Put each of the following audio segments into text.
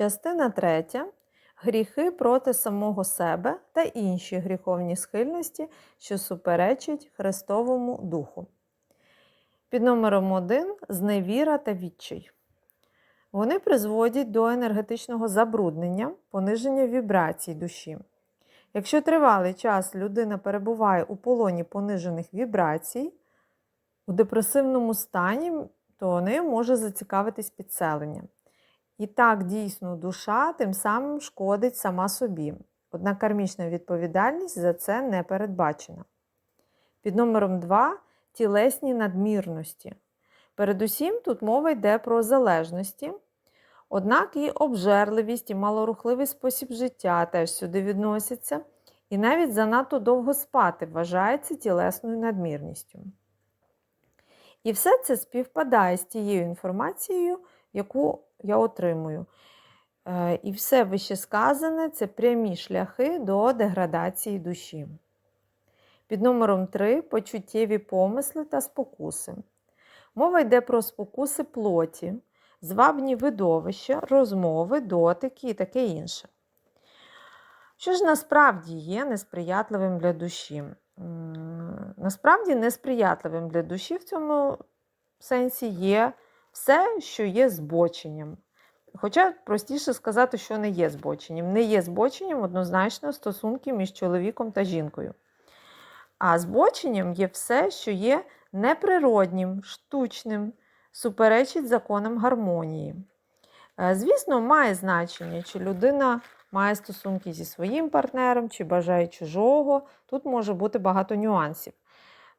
Частина 3. Гріхи проти самого себе та інші гріховні схильності, що суперечать Христовому Духу. Під номером 1 зневіра та відчай. Вони призводять до енергетичного забруднення, пониження вібрацій душі. Якщо тривалий час людина перебуває у полоні понижених вібрацій, у депресивному стані, то нею може зацікавитись підселення. І так, дійсно, душа тим самим шкодить сама собі. Однак кармічна відповідальність за це не передбачена. Під номером 2 тілесні надмірності. Передусім, тут мова йде про залежності. Однак і обжерливість, і малорухливий спосіб життя теж сюди відносяться. І навіть занадто довго спати вважається тілесною надмірністю. І все це співпадає з тією інформацією, яку я отримую. Е, І все вищесказане це прямі шляхи до деградації душі. Під номером 3 почуттєві помисли та спокуси. Мова йде про спокуси плоті, звабні видовища, розмови, дотики і таке інше. Що ж насправді є несприятливим для душі? Насправді, несприятливим для душі в цьому сенсі є все, що є збоченням. Хоча простіше сказати, що не є збоченням. Не є збоченням однозначно стосунки між чоловіком та жінкою. А збоченням є все, що є неприроднім, штучним, суперечить законам гармонії. Е, звісно, має значення, чи людина має стосунки зі своїм партнером, чи бажає чужого. Тут може бути багато нюансів.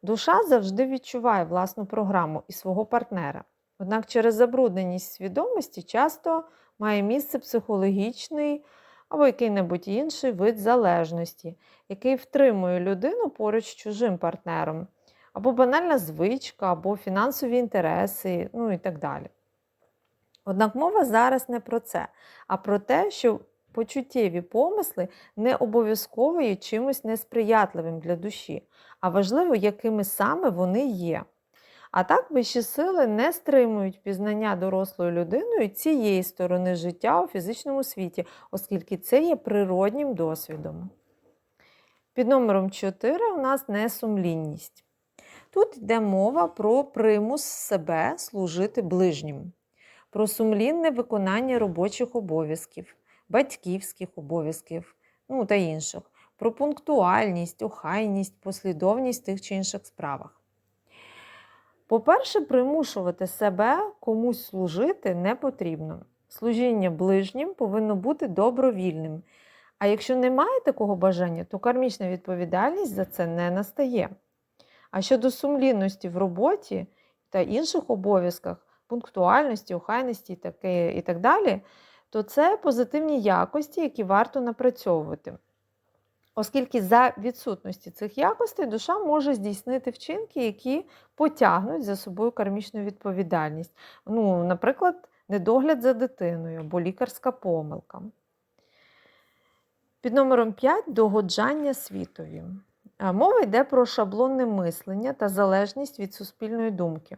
Душа завжди відчуває власну програму і свого партнера. Однак через забрудненість свідомості часто має місце психологічний або який-небудь інший вид залежності, який втримує людину поруч з чужим партнером, або банальна звичка, або фінансові інтереси, ну і так далі. Однак мова зараз не про це, а про те, що почуттєві помисли не обов'язково є чимось несприятливим для душі, а важливо, якими саме вони є. А так вищі сили не стримують пізнання дорослою людиною цієї сторони життя у фізичному світі, оскільки це є природнім досвідом. Під номером 4 у нас несумлінність. Тут йде мова про примус себе служити ближнім, про сумлінне виконання робочих обов'язків, батьківських обов'язків ну та інших, про пунктуальність, охайність, послідовність в тих чи інших справах. По-перше, примушувати себе комусь служити не потрібно. Служіння ближнім повинно бути добровільним. А якщо немає такого бажання, то кармічна відповідальність за це не настає. А щодо сумлінності в роботі та інших обов'язках, пунктуальності, охайності і так далі, то це позитивні якості, які варто напрацьовувати. Оскільки за відсутності цих якостей душа може здійснити вчинки, які потягнуть за собою кармічну відповідальність. Ну, Наприклад, недогляд за дитиною або лікарська помилка. Під номером 5 догоджання світові. Мова йде про шаблонне мислення та залежність від суспільної думки,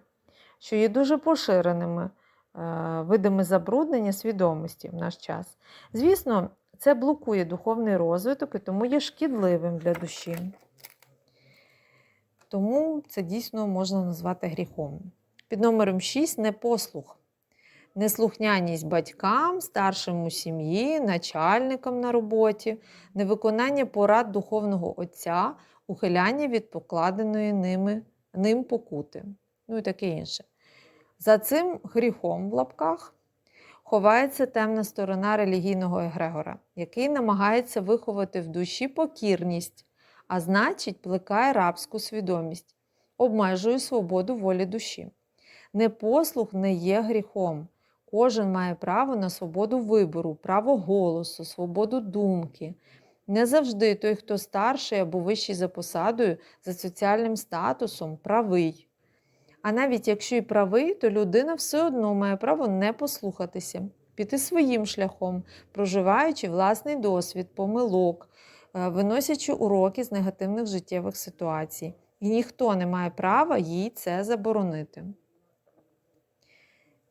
що є дуже поширеними видами забруднення свідомості в наш час. Звісно, це блокує духовний розвиток і тому є шкідливим для душі. Тому це дійсно можна назвати гріхом. Під номером 6 непослух. Неслухняність батькам, старшим у сім'ї, начальникам на роботі, невиконання порад духовного отця, ухиляння від покладеної ними, ним покути. Ну і таке інше. За цим гріхом в лапках ховається темна сторона релігійного егрегора, який намагається виховати в душі покірність, а значить, плекає рабську свідомість, обмежує свободу волі душі. Непослух не є гріхом. Кожен має право на свободу вибору, право голосу, свободу думки. Не завжди той, хто старший або вищий за посадою, за соціальним статусом, правий. А навіть якщо і правий, то людина все одно має право не послухатися, піти своїм шляхом, проживаючи власний досвід, помилок, е, виносячи уроки з негативних життєвих ситуацій. І ніхто не має права їй це заборонити.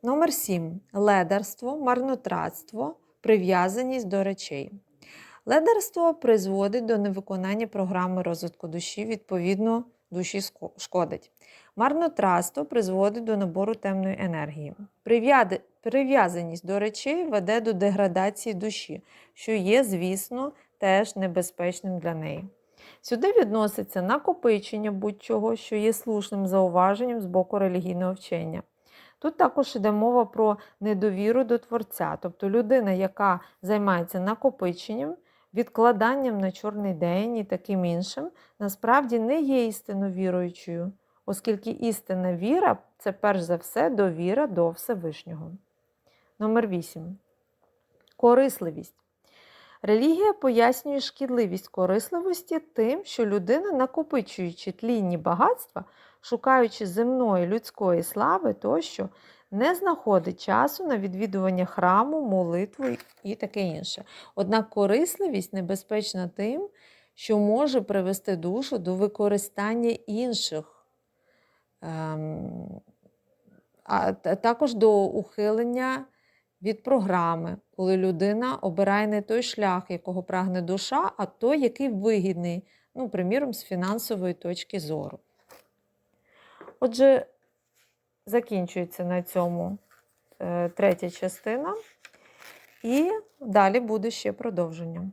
Номер 7. Ледарство, марнотратство, прив'язаність до речей. Ледерство призводить до невиконання програми розвитку душі, відповідно, душі шкодить. Марнотратство призводить до набору темної енергії. Прив'язаність до речей веде до деградації душі, що є, звісно, теж небезпечним для неї. Сюди відноситься накопичення будь-чого, що є слушним зауваженням з боку релігійного вчення. Тут також йде мова про недовіру до Творця, тобто людина, яка займається накопиченням, відкладанням на чорний день і таким іншим, насправді не є істинно віруючою, оскільки істинна віра це перш за все довіра до Всевишнього. Номер 8. Корисливість. Релігія пояснює шкідливість корисливості тим, що людина, накопичуючи тлінні багатства, шукаючи земної людської слави тощо, не знаходить часу на відвідування храму, молитву і таке інше. Однак корисливість небезпечна тим, що може привести душу до використання інших, ем, а також до ухилення від програми, коли людина обирає не той шлях, якого прагне душа, а той, який вигідний, ну, приміром, з фінансової точки зору. Отже, закінчується на цьому е, третя частина, і далі буде ще продовження.